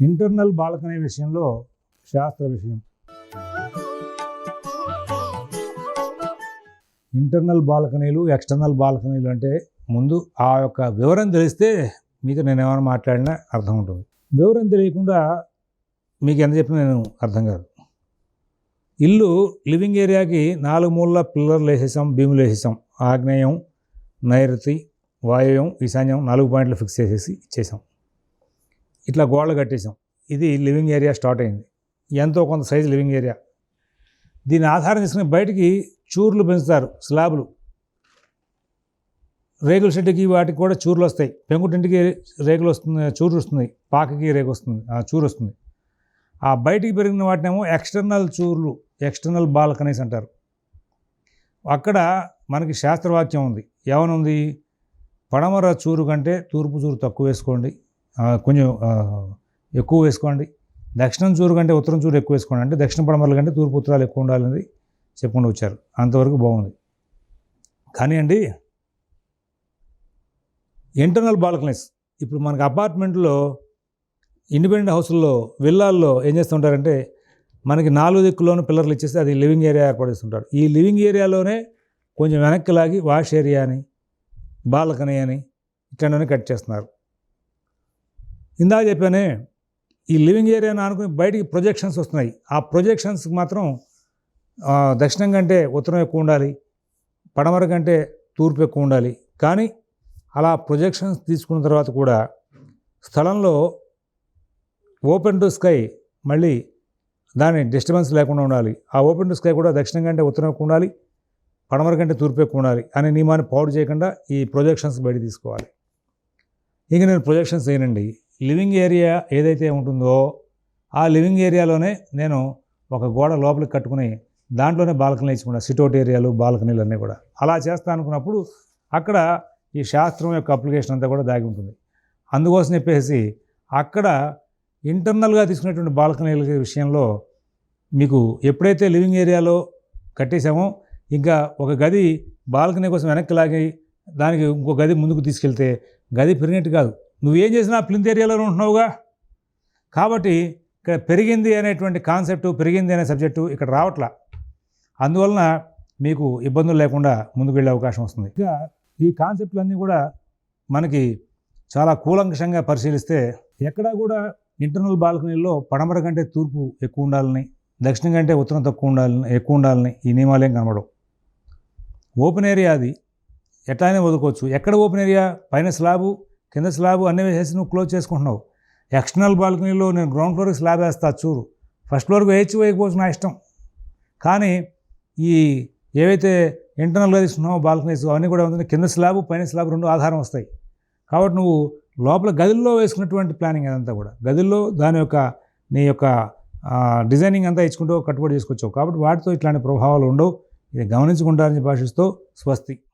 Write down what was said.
Internal balcony విషయంలో శాస్త్ర విషయం. ఇంటర్నల్ బాల్కనీలు ఎక్స్టర్నల్ బాల్కనీలు అంటే ముందు ఆ యొక్క వివరం తెలిస్తే మీకు నేను ఏమైనా మాట్లాడినా అర్థం ఉంటుంది. వివరం తెలియకుండా మీకు ఎంత చెప్పినా నేను అర్థం కాదు. ఇల్లు లివింగ్ ఏరియాకి నాలుగు మూల పిల్లర్లు వేసేసాం భీములు వేసేసాం. ఆగ్నేయం నైరుతి వాయువ్యం ఈశాన్యం నాలుగు పాయింట్లు ఫిక్స్ చేసేసి ఇచ్చేసాం. ఇట్లా గోడలు కట్టేసాం ఇది లివింగ్ ఏరియా స్టార్ట్ అయింది. ఎంతో కొంత సైజు లివింగ్ ఏరియా. దీన్ని ఆధారం చేసుకుని బయటికి చూర్లు పెంచుతారు స్లాబ్లు. రేకుల షెడ్డుకి వాటికి కూడా చూర్లు వస్తాయి. పెంకుటింటికి రేకులు వస్తుంది చూరు వస్తుంది పాకకి రేకు వస్తుంది చూరు వస్తుంది. ఆ బయటికి పెరిగిన వాటినేమో ఎక్స్టర్నల్ చూర్లు ఎక్స్టర్నల్ బాల్కనీస్ అంటారు. అక్కడ మనకి శాస్త్రవాక్యం ఉంది. ఏమనుంది? పడమర చూరు కంటే తూర్పు చూరు తక్కువ వేసుకోండి. కొంచెం ఎక్కువ వేసుకోండి. దక్షిణం చూరు కంటే ఉత్తరం చూరు ఎక్కువ వేసుకోండి. అంటే దక్షిణ పడమరల కంటే తూర్పు ఉత్తరాలు ఎక్కువ ఉండాలని చెప్పుకుంటూ వచ్చారు. అంతవరకు బాగుంది. కానీ అండి ఇంటర్నల్ బాల్కనీస్ ఇప్పుడు మనకి అపార్ట్మెంట్లో ఇండిపెండెంట్ హౌస్ల్లో విల్లాల్లో ఏం చేస్తుంటారంటే మనకి నాలుగు దిక్కుల్లోనూ పిల్లర్లు ఇచ్చేసి అది లివింగ్ ఏరియా ఏర్పాటు ఈ లివింగ్ ఏరియాలోనే కొంచెం వెనక్కి లాగి వాష్ ఏరియా అని బాల్కనీ అని ఇట్లాంటివన్నీ కట్ చేస్తున్నారు. ఇందాక చెప్పానే ఈ లివింగ్ ఏరియాని అనుకుని బయటికి ప్రొజెక్షన్స్ వస్తున్నాయి. ఆ ప్రొజెక్షన్స్ మాత్రం దక్షిణం కంటే ఉత్తరం ఎక్కువ ఉండాలి పడమర కంటే తూర్పు ఎక్కువ ఉండాలి. కానీ అలా ప్రొజెక్షన్స్ తీసుకున్న తర్వాత కూడా స్థలంలో ఓపెన్ టు స్కై మళ్ళీ దాని డిస్టర్బెన్స్ లేకుండా ఉండాలి. ఆ ఓపెన్ టు స్కై కూడా దక్షిణం కంటే ఉత్తరం ఎక్కువ ఉండాలి పడమర కంటే తూర్పు ఎక్కువ ఉండాలి అనే నియమాన్ని పాడు చేయకుండా ఈ ప్రొజెక్షన్స్ బయట తీసుకోవాలి. ఇంక నేను ప్రొజెక్షన్స్ చేయనండి లివింగ్ ఏరియా ఏదైతే ఉంటుందో ఆ లివింగ్ ఏరియాలోనే నేను ఒక గోడ లోపలికి కట్టుకుని దాంట్లోనే బాల్కనీలు ఇచ్చుకున్నా సిటౌట్ ఏరియాలు బాల్కనీలు అన్నీ కూడా. అలా చేస్తా అనుకున్నప్పుడు అక్కడ ఈ శాస్త్రం యొక్క అప్లికేషన్ అంతా కూడా దాగి ఉంటుంది. అందుకోసం చెప్పేసి అక్కడ ఇంటర్నల్గా తీసుకునేటువంటి బాల్కనీల విషయంలో మీకు ఎప్పుడైతే లివింగ్ ఏరియాలో కట్టేసామో ఇంకా ఒక గది బాల్కనీ కోసం వెనక్కి లాగి దానికి ఇంకో గది ముందుకు తీసుకెళ్తే గది పెరిగినట్టు కాదు. నువ్వేం చేసినా ప్లింత్ ఏరియాలోనే ఉంటున్నావుగా? కాబట్టి ఇక్కడ పెరిగింది అనేటువంటి కాన్సెప్ట్ పెరిగింది అనే సబ్జెక్టు ఇక్కడ రావట్లా. అందువలన మీకు ఇబ్బందులు లేకుండా ముందుకు వెళ్ళే అవకాశం వస్తుంది. ఇక ఈ కాన్సెప్ట్లన్నీ కూడా మనకి చాలా కూలంకషంగా పరిశీలిస్తే ఎక్కడా కూడా ఇంటర్నల్ బాల్కనీలో పడమర కంటే తూర్పు ఎక్కువ ఉండాలని దక్షిణం కంటే ఉత్తరం తక్కువ ఉండాలని ఎక్కువ ఉండాలని ఈ నియమాలేం కనబడవు. ఓపెన్ ఏరియా అది. ఎట్లానే వదుకోవచ్చు ఎక్కడ ఓపెన్ ఏరియా పైన స్లాబు కింద స్లాబ్ అన్నీ వేసేసి నువ్వు క్లోజ్ చేసుకుంటున్నావు. ఎక్స్టర్నల్ బాల్కనీలో నేను గ్రౌండ్ ఫ్లోర్కి స్లాబ్ వేస్తా చూరు ఫస్ట్ ఫ్లోర్కి వేయచ్చు వేయకపోవచ్చు నా ఇష్టం. కానీ ఈ ఏవైతే ఇంటర్నల్గా తీసుకున్నావో బాల్కనీస్ అవన్నీ కూడా ఉంటుంది కింద స్లాబ్ పైన స్లాబ్ రెండు ఆధారం వస్తాయి. కాబట్టి నువ్వు లోపల గదుల్లో వేసుకున్నటువంటి ప్లానింగ్ అదంతా కూడా. గదుల్లో దాని యొక్క నీ యొక్క డిజైనింగ్ అంతా ఇచ్చుకుంటూ కట్టుబడి చేసుకొచ్చావు కాబట్టి వాటితో ఇట్లాంటి ప్రభావాలు ఉండవు. ఇది గమనించుకుంటారని భాషిస్తూ స్వస్తి.